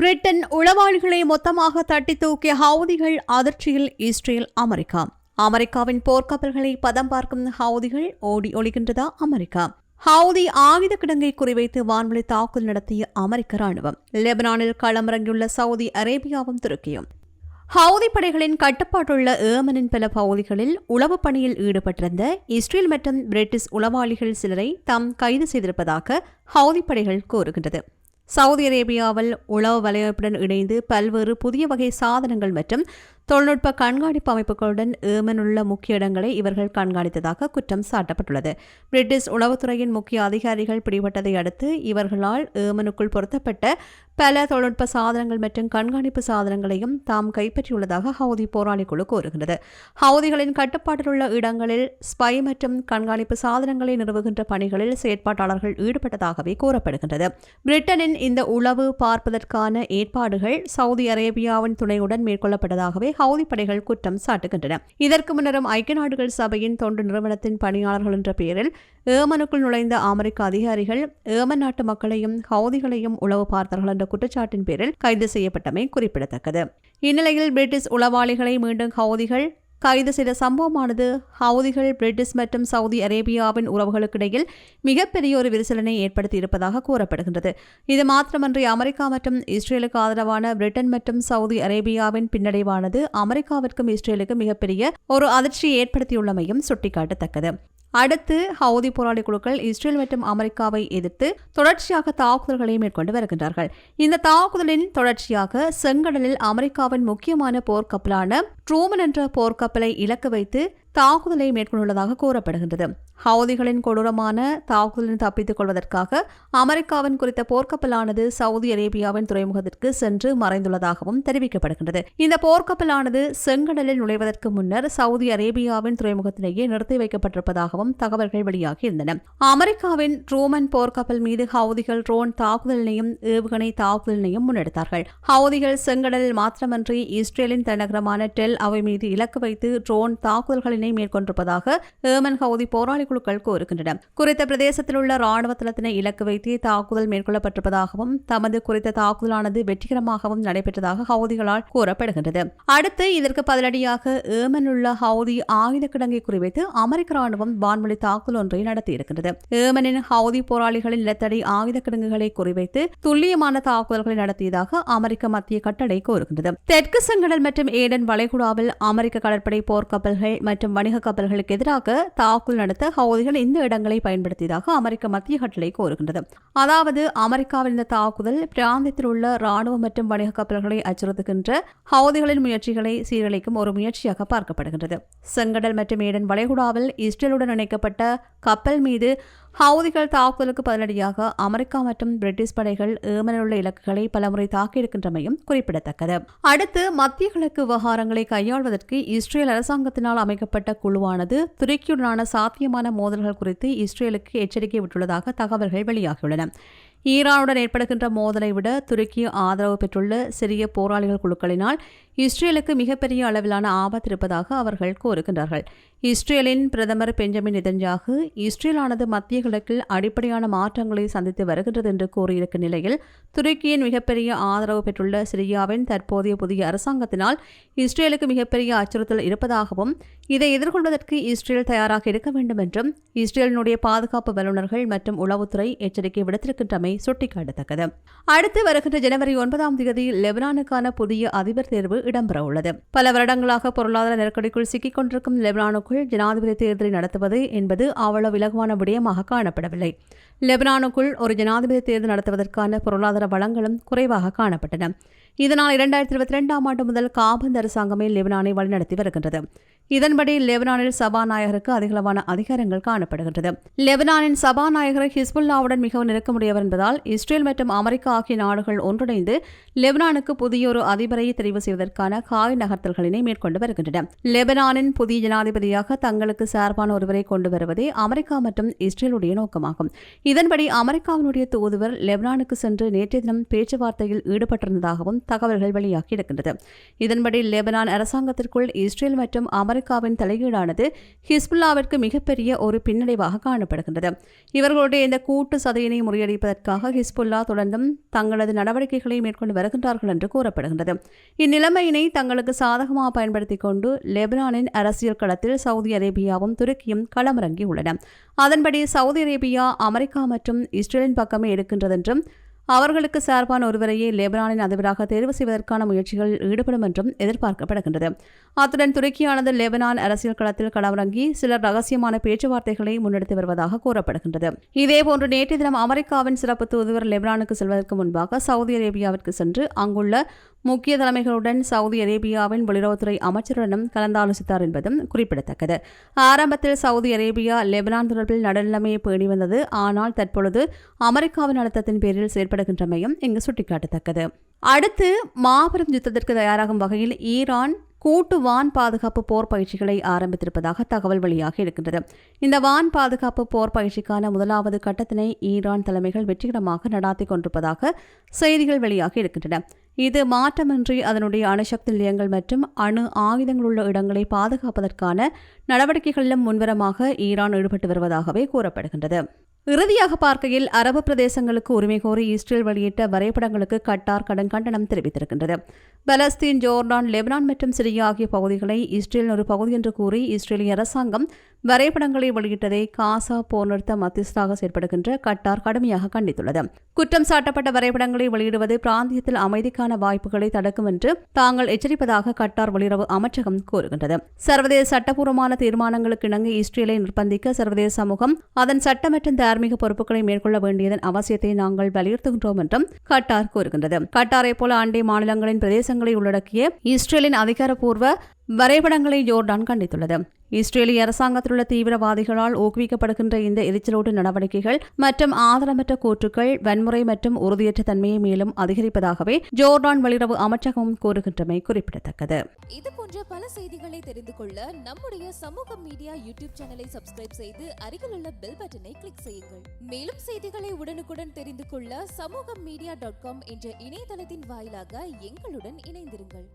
Britain உளவாளிகளை மொத்தமாக தட்டி தூக்கிய ஹவுதிகள் அதிர்ச்சியில் இஸ்ரேல் அமெரிக்கா. அமெரிக்காவின் போர்க்கப்பல்களை பதம் பார்க்கும் ஹவுதிகள் ஓடி ஒளிகின்றதா அமெரிக்கா. ஹவுதி ஆயுத கிடங்கை குறிவைத்து வான்வழி தாக்குதல் நடத்திய அமெரிக்க ராணுவம் லெபனானில் களமிறங்கியுள்ள சவுதி அரேபியாவும் துருக்கியும். ஹவுதி படைகளின் கட்டுப்பாட்டுள்ள ஏமனின் பல பகுதிகளில் உளவு பணியில் ஈடுபட்டிருந்த இஸ்ரேல் மற்றும் பிரிட்டிஷ் உளவாளிகள் சிலரை தாம் கைது செய்திருப்பதாக ஹவுதி படைகள் கூறுகின்றது. சவுதி அரேபியாவில் உளவு வலையமைப்புடன் இணைந்து பல்வேறு புதிய வகை சாதனங்கள் மற்றும் தொழில்நுட்ப கண்காணிப்பு அமைப்புகளுடன் ஏமன் உள்ள முக்கிய இடங்களை இவர்கள் கண்காணித்ததாக குற்றம் சாட்டப்பட்டுள்ளது. பிரிட்டிஷ் உளவுத்துறையின் முக்கிய அதிகாரிகள் பிடிபட்டதை அடுத்து இவர்களால் ஏமனுக்குள் பொருத்தப்பட்ட பல தொழில்நுட்ப சாதனங்கள் மற்றும் கண்காணிப்பு சாதனங்களையும் தாம் கைப்பற்றியுள்ளதாக ஹவுதி போராளி குழு கூறுகின்றது. ஹவுதிகளின் கட்டுப்பாட்டில் உள்ள இடங்களில் ஸ்பை மற்றும் கண்காணிப்பு சாதனங்களை நிறுவுகின்ற பணிகளில் செயற்பாட்டாளர்கள் ஈடுபட்டதாகவே கூறப்படுகின்றது. பிரிட்டனின் இந்த உளவு பார்ப்பதற்கான ஏற்பாடுகள் சவுதி அரேபியாவின் துணையுடன் மேற்கொள்ளப்பட்டதாகவே ஹவுதி படைகள் குற்றம் சாட்டுகின்றன. இதற்கு முன்னரும் ஐக்கிய நாடுகள் சபையின் தொண்டு நிறுவனத்தின் பணியாளர்கள் என்ற பெயரில் ஏமனுக்குள் நுழைந்த அமெரிக்க அதிகாரிகள் ஏமன் நாட்டு மக்களையும் ஹவுதிகளையும் உளவு பார்த்தார்கள் என்ற குற்றச்சாட்டின் பேரில் கைது செய்யப்பட்டமை குறிப்பிடத்தக்கது. இந்நிலையில் பிரிட்டிஷ் உளவாளிகளை மீண்டும் ஹவுதிகள் கைது செய்த சம்பவமானது ஹவுதிகள் பிரிட்டிஷ் மற்றும் சவுதி அரேபியாவின் உறவுகளுக்கிடையில் மிகப்பெரிய ஒரு விரிசலனை ஏற்படுத்தி இருப்பதாக கூறப்படுகின்றது. இது மாத்திரமன்றி அமெரிக்கா மற்றும் இஸ்ரேலுக்கு ஆதரவான பிரிட்டன் மற்றும் சவுதி அரேபியாவின் பின்னடைவானது அமெரிக்காவிற்கும் இஸ்ரேலுக்கும் மிகப்பெரிய ஒரு அதிர்ச்சியை ஏற்படுத்தியுள்ளமையும் சுட்டிக்காட்டத்தக்கது. அடுத்து ஹவுதி போராளி குழுக்கள் இஸ்ரேல் மற்றும் அமெரிக்காவை எதிர்த்து தொடர்ச்சியாக தாக்குதல்களை மேற்கொண்டு வருகின்றார்கள். இந்த தாக்குதலின் தொடர்ச்சியாக செங்கடலில் அமெரிக்காவின் முக்கியமான போர்க்கப்பலான ட்ரூமன் என்ற போர்க்கப்பலை இலக்கு வைத்து தாக்குதலை மேற்கொண்டுள்ளதாக கூறப்படுகின்றது. ஹவுதிகளின் கொடூரமான தாக்குதலில் தப்பித்துக் கொள்வதற்காக அமெரிக்காவின் குறித்த போர்க்கப்பலானது சவுதி அரேபியாவின் துறைமுகத்திற்கு சென்று மறைந்துள்ளதாகவும் தெரிவிக்கப்படுகின்றது. இந்த போர்க்கப்பலானது செங்கடலில் நுழைவதற்கு முன்னர் சவுதி அரேபியாவின் துறைமுகத்திலேயே நிறுத்தி வைக்கப்பட்டிருப்பதாகவும் தகவல்கள் வெளியாகியிருந்தன. அமெரிக்காவின் ட்ரூமன் போர்க்கப்பல் மீது ஹவுதிகள் ட்ரோன் தாக்குதலினையும் ஏவுகணை தாக்குதலினையும் முன்னெடுத்தார்கள். ஹவுதிகள் செங்கடலில் மாத்திரமன்றி இஸ்ரேலின் தலைநகரமான டெல் அவை மீது இலக்கு வைத்து ட்ரோன் தாக்குதல்களை தாக்குதல்களினை மேற்கொண்டிருப்பதாக ஏமன் ஹவுதி போராளி குழுக்கள் கூறுகின்றன. குறித்த பிரதேசத்தில் உள்ள ராணுவ தளத்தினை இலக்கு வைத்து தாக்குதல் மேற்கொள்ளப்பட்டிருப்பதாகவும் தமது குறித்த தாக்குதலானது வெற்றிகரமாகவும் நடைபெற்றதாக ஹவுதிகளால் கூறப்படுகின்றது. அடுத்து இதற்கு பதிலடியாக ஏமன் உள்ள ஹவுதி ஆயுத கிடங்கை குறிவைத்து அமெரிக்க ராணுவம் வான்வழி தாக்குதல் ஒன்றை நடத்தியிருக்கின்றது. ஏமனின் ஹவுதி போராளிகளின் நிலத்தடி ஆயுத கிடங்குகளை குறிவைத்து துல்லியமான தாக்குதல்களை நடத்தியதாக அமெரிக்க மத்திய கட்டளை கூறுகின்றது. தெற்கு செங்கடல் மற்றும் ஏடன் வளைகுடாவில் அமெரிக்க கடற்படை போர்க்கப்பல்கள் மற்றும் வணிக கப்பல்களுக்கு எதிராக தாக்குதல் நடத்த ஹவுதிகள் இந்த இடங்களை பயன்படுத்தியதாக அமெரிக்க மத்திய கட்டளை கோருகின்றது அதாவது அமெரிக்காவின் இந்த தாக்குதல் பிராந்தியத்தில் உள்ள ராணுவ மற்றும் வணிக கப்பல்களை அச்சுறுத்துகின்ற ஹவுதிகளின் முயற்சிகளை சீரழிக்கும் ஒரு முயற்சியாக பார்க்கப்படுகின்றது. செங்கடல் மற்றும் ஏடன் வளைகுடாவில் இஸ்ரேலுடன் இணைக்கப்பட்ட கப்பல் மீது ஹவுதிகள் தாக்குதலுக்கு பதிலடியாக அமெரிக்கா மற்றும் பிரிட்டிஷ் படைகள் ஏமனில் உள்ள இலக்குகளை பலமுறை தாக்கியிருக்கின்றமையும் குறிப்பிடத்தக்கது. அடுத்து மத்திய கிழக்கு விவகாரங்களை கையாள்வதற்கு இஸ்ரேல் அரசாங்கத்தினால் அமைக்கப்பட்ட குழுவானது துருக்கியுடனான சாத்தியமான மோதல்கள் குறித்து இஸ்ரேலுக்கு எச்சரிக்கை விட்டுள்ளதாக தகவல்கள் வெளியாகியுள்ளன. ஈரானுடன் ஏற்படுகின்ற மோதலை விட துருக்கி ஆதரவு பெற்றுள்ள சிறிய போராளிகள் குழுக்களினால் இஸ்ரேலுக்கு மிகப்பெரிய அளவிலான ஆபத்து இருப்பதாக அவர்கள் கூறுகின்றார்கள். இஸ்ரேலின் பிரதமர் பெஞ்சமின் நெதன்யாகு இஸ்ரேலானது மத்திய கிழக்கில் அடிப்படையான மாற்றங்களை சந்தித்து வருகின்றது என்று கூறியிருக்கும் நிலையில் துருக்கியின் மிகப்பெரிய ஆதரவு பெற்றுள்ள சிரியாவின் தற்போதைய புதிய அரசாங்கத்தினால் இஸ்ரேலுக்கு மிகப்பெரிய அச்சுறுத்தல் இருப்பதாகவும் இதை எதிர்கொள்வதற்கு இஸ்ரேல் தயாராக இருக்க வேண்டும் என்றும் இஸ்ரேலினுடைய பாதுகாப்பு வல்லுநர்கள் மற்றும் உளவுத்துறை எச்சரிக்கை விடுத்திருக்கின்றமை சுட்டிக்காட்டத்தக்கது. அடுத்து வருகின்ற ஜனவரி ஒன்பதாம் தேதி லெபனானுக்கான புதிய அதிபர் தேர்வு இடம்பெறவுள்ளது பல வருடங்களாக பொருளாதார நெருக்கடிக்குள் சிக்கிக் கொண்டிருக்கும் லெபனானுக்குள் ஜனாதிபதி தேர்தலை நடத்துவது என்பது அவ்வளவு இலகுவான விடயமாக காணப்படவில்லை. லெபனானுக்குள் ஒரு ஜனாதிபதி தேர்தல் நடத்துவதற்கான பொருளாதார வளங்களும் குறைவாக காணப்பட்டன. இதனால் இரண்டாயிரத்தி இருபத்தி ரெண்டாம் ஆண்டு முதல் காபந்த் அரசாங்கமே லெபனானை வழிநடத்தி வருகின்றது. இதன்படி லெபனானில் சபாநாயகருக்கு அதிகளவான அதிகாரங்கள் காணப்படுகின்றது. லெபனானின் சபாநாயகர் ஹிஸ்புல்லாவுடன் மிகவும் நெருக்கமுடையவர் என்பதால் இஸ்ரேல் மற்றும் அமெரிக்கா ஆகிய நாடுகள் ஒன்றிணைந்து லெபனானுக்கு புதியொரு அதிபரை தெரிவு செய்வதற்கான காய் நகர்த்தல்களினை மேற்கொண்டு வருகின்றன. லெபனானின் புதிய ஜனாதிபதியாக தங்களுக்கு சார்பான ஒருவரை கொண்டு வருவதே அமெரிக்கா மற்றும் இஸ்ரேலுடைய நோக்கமாகும். இதன்படி அமெரிக்காவினுடைய தூதுவர் லெபனானுக்கு சென்று நேற்றைய தினம் பேச்சுவார்த்தையில் ஈடுபட்டிருந்ததாகவும் தகவல்கள் வெளியாகி இருக்கின்றது. இதன்படி லெபனான் அரசாங்கத்திற்குள் இஸ்ரேல் மற்றும் அமெரிக்க அமெரிக்காவின் தலையீடானது ஹிஸ்புல்லாவிற்கு மிகப்பெரிய ஒரு பின்னடைவாக காணப்படுகின்றது. இவர்களுடைய இந்த கூட்டு சதையினை முறியடிப்பதற்காக ஹிஸ்புல்லா தொடர்ந்தும் தங்களது நடவடிக்கைகளை மேற்கொண்டு வருகின்றார்கள் என்று கூறப்படுகின்றது. இந்நிலைமையினை தங்களுக்கு சாதகமாக பயன்படுத்திக் கொண்டு லெபனானின் அரசியல் களத்தில் சவுதி அரேபியாவும் துருக்கியும் களமிறங்கியுள்ளன. அதன்படி சவுதி அரேபியா அமெரிக்கா மற்றும் இஸ்ரேலின் பக்கமே எடுக்கின்றதென்றும் அவர்களுக்கு சார்பான ஒருவரையே லெபனானின் அதிபராக தேர்வு செய்வதற்கான முயற்சிகள் ஈடுபடும் என்றும் எதிர்பார்க்கப்படுகின்றது. அத்துடன் துருக்கியானது லெபனான் அரசியல் களத்தில் களமிறங்கி சிலர் ரகசியமான பேச்சுவார்த்தைகளை முன்னெடுத்து வருவதாக கூறப்படுகின்றது. இதேபோன்று நேற்று தினம் அமெரிக்காவின் சிறப்பு தூதுவர் லெபனானுக்கு செல்வதற்கு முன்பாக சவுதி அரேபியாவிற்கு சென்று அங்குள்ள முக்கிய தலைமைகளுடன் சவுதி அரேபியாவின் வெளியுறவுத்துறை அமைச்சருடனும் கலந்தாலோசித்தார் என்பதும் குறிப்பிடத்தக்கது. ஆரம்பத்தில் சவுதி அரேபியா லெபனான் தொடர்பில் நடுநிலைமையை பேணி வந்தது. ஆனால் தற்பொழுது அமெரிக்காவின் அழுத்தத்தின் பேரில் செயற்படுகின்றமையும் இங்கு சுட்டிக்காட்டத்தக்கது. அடுத்து மாபெரும் யுத்தத்திற்கு தயாராகும் வகையில் ஈரான் கூட்டு வான் பாதுகாப்பு போர் பயிற்சிகளை ஆரம்பித்திருப்பதாக தகவல் வெளியாகி இருக்கின்றது. இந்த வான் பாதுகாப்பு போர் பயிற்சிக்கான முதலாவது கட்டத்தினை ஈரான் தலைமைகள் வெற்றிகரமாக நடாத்தி கொண்டிருப்பதாக செய்திகள் வெளியாகி இருக்கின்றன. இது மாற்றமின்றி அதனுடைய அணுசக்தி நிலையங்கள் மற்றும் அணு ஆயுதங்களுள்ள இடங்களை பாதுகாப்பதற்கான நடவடிக்கைகளிலும் முன்வரமாக ஈரான் ஈடுபட்டு வருவதாகவே கூறப்படுகின்றது. இறுதியாக பார்க்கையில் அரபு பிரதேசங்களுக்கு உரிமை கோரி இஸ்ரேல் வெளியிட்ட வரைபடங்களுக்கு கட்டார் கடன் கண்டனம் தெரிவித்திருக்கின்றது. பலஸ்தீன் ஜோர்டான் லெபனான் மற்றும் சிரியா ஆகிய பகுதிகளை இஸ்ரேலின் ஒரு பகுதி என்று கூறி இஸ்ரேலிய அரசாங்கம் வரைபடங்களை வெளியிட்டதை காசா போர் நிறுத்த மத்தியஸ்தாக செயற்படுகின்ற கட்டார் கடுமையாக கண்டித்துள்ளது. குற்றம் சாட்டப்பட்ட வரைபடங்களை வெளியிடுவது பிராந்தியத்தில் அமைதிக்கான வாய்ப்புகளை தடுக்கும் என்று தாங்கள் எச்சரிப்பதாக கட்டார் வெளியுறவு அமைச்சகம் கூறுகின்றது. சர்வதேச சட்டப்பூர்வமான தீர்மானங்களுக்கு இணங்க இஸ்ரேலை நிர்பந்திக்க சர்வதேச சமூகம் அதன் சட்ட மற்றும் தார்மீக பொறுப்புகளை மேற்கொள்ள வேண்டியதன் அவசியத்தை நாங்கள் வலியுறுத்துகின்றோம் என்றும் கட்டார் கூறுகின்றது. கட்டாரை போல அண்டை மாநிலங்களின் பிரதேசங்களை உள்ளடக்கிய இஸ்ரேலின் அதிகாரப்பூர்வ வரைபடங்களை ஜோர்டான் கண்டித்துள்ளது. இஸ்ரேலிய அரசாங்கத்தில் உள்ள தீவிரவாதிகளால் ஊக்குவிக்கப்படுகின்ற இந்த எரிச்சலூட்டு நடவடிக்கைகள் மற்றும் ஆதரமற்ற கூற்றுக்கள் வன்முறை மற்றும் உறுதியற்ற தன்மையை மேலும் அதிகரிப்பதாகவே ஜோர்டான் வெளியுறவு அமைச்சகம் கூறுகின்றமை குறிப்பிடத்தக்கது. இது போன்ற பல செய்திகளை தெரிந்து கொள்ள நம்முடைய சமூக மீடியா யூடியூப் சேனலை சப்ஸ்கிரைப் செய்து அருகில் உள்ள பெல் பட்டனை கிளிக் செய்யுங்கள். மேலும் செய்திகளை உடனுக்குடன் தெரிந்து கொள்ள சமூக மீடியா டாட் காம் என்ற இணையதளத்தின் வாயிலாக எங்களுடன் இணைந்திருங்கள்.